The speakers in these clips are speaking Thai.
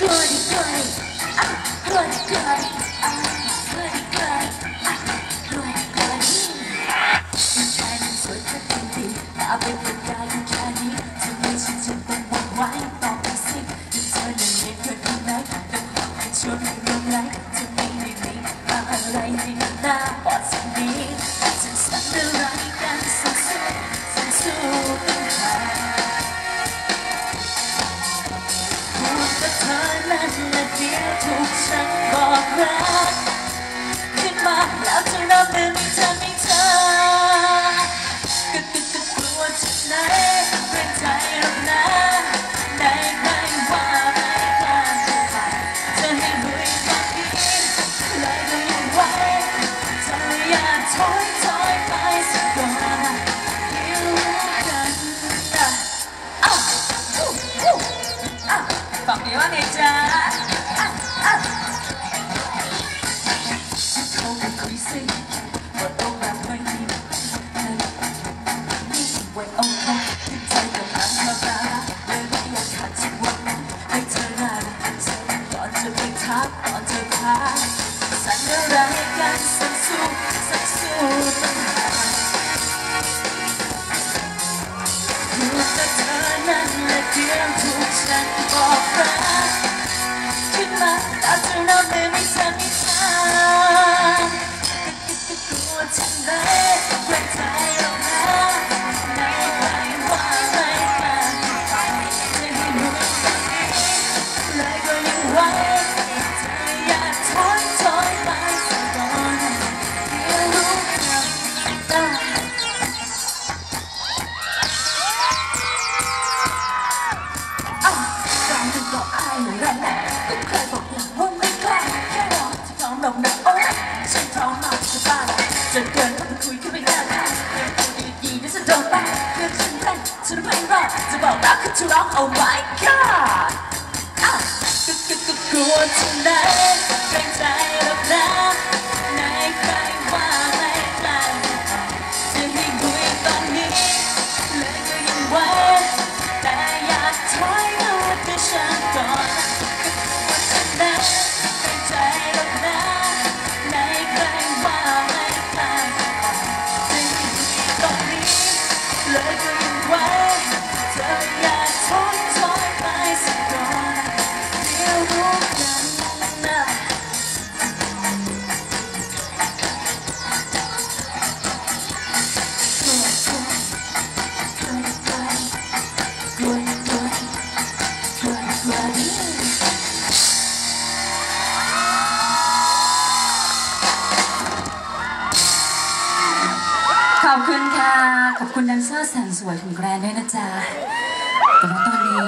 goody goody อะ goody goody อะ goody ฝั่งนี้ว่าไงจ๊ะอ้าวอ้าวโทรไปคุยสิว่าต้องแบบไม่มีไว้เอาแค่ที่ใจกับน้ำคาราเลยไม่อยากขาดจังหวะให้เธอได้ใจก่อนจะไปทักก่อนเธอพักสั่งอะไรกัก อยู่กับเธอนั้นและเดียวถูกฉัน จะบอกรักคือจะร้อง Oh my God อ้าวก็ก็ก็ก อบคุณค่ะ ขอบคุณแดนเซอร์แสนสวยของแกรนด้วยนะจ๊ะ แต่ว่าตอนนี้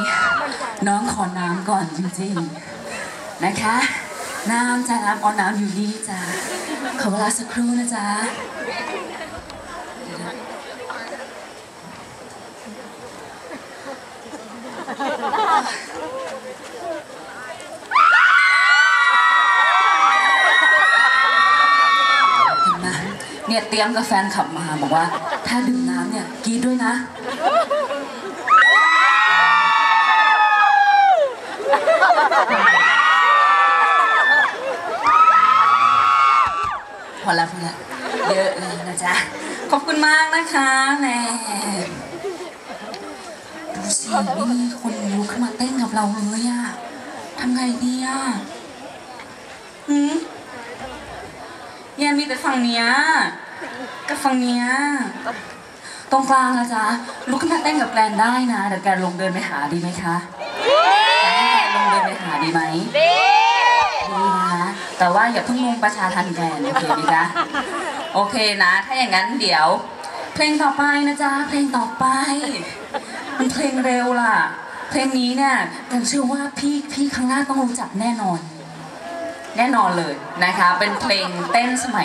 น้องขอน้ำก่อนจริงๆ นะคะ น้ำจ้าน้ำออนน้ำอยู่นี่จ้ะขอเวลาสักครู่นะจ๊ะ เห็นไหม เนี่ยเตรียมกับแฟนขับมาบอกว่า ถ้าดื่มน้ำเนี่ยกีดด้วยนะ พอแล้วพอแล้วเยอะเลยนะจ๊ะ ขอบคุณมากนะคะแม่ดูสิมีคนลุกขึ้นมาเต้นกับเราเลยอะทำไงดีอะหืม เนี่ยมีแต่ฝั่งเนี้ยกับฝั่งเนี้ยตรงกลางนะจ๊ะลุกขึ้นมาเต้นกับแกรนได้นะเดี๋ยวแกรนลงเดินไปหาดีไหมคะแกรนลงเดินไปหาดีไหมดีดีนะแต่ว่าอย่าเพิ่งลงประชาทันแกรนโอเคไหมจ๊ะโอเคนะ ถ้าอย่างนั้นเดี๋ยว เพลงต่อไปนะจ๊ะเพลงต่อไป มันเพลงเร็วล่ะ เพลงนี้เนี่ยแกรนเชื่อว่าพี่พี่ข้างหน้าต้องรู้จักแน่นอน แน่นอนเลยนะคะ เป็นเพลงเต้นสมัย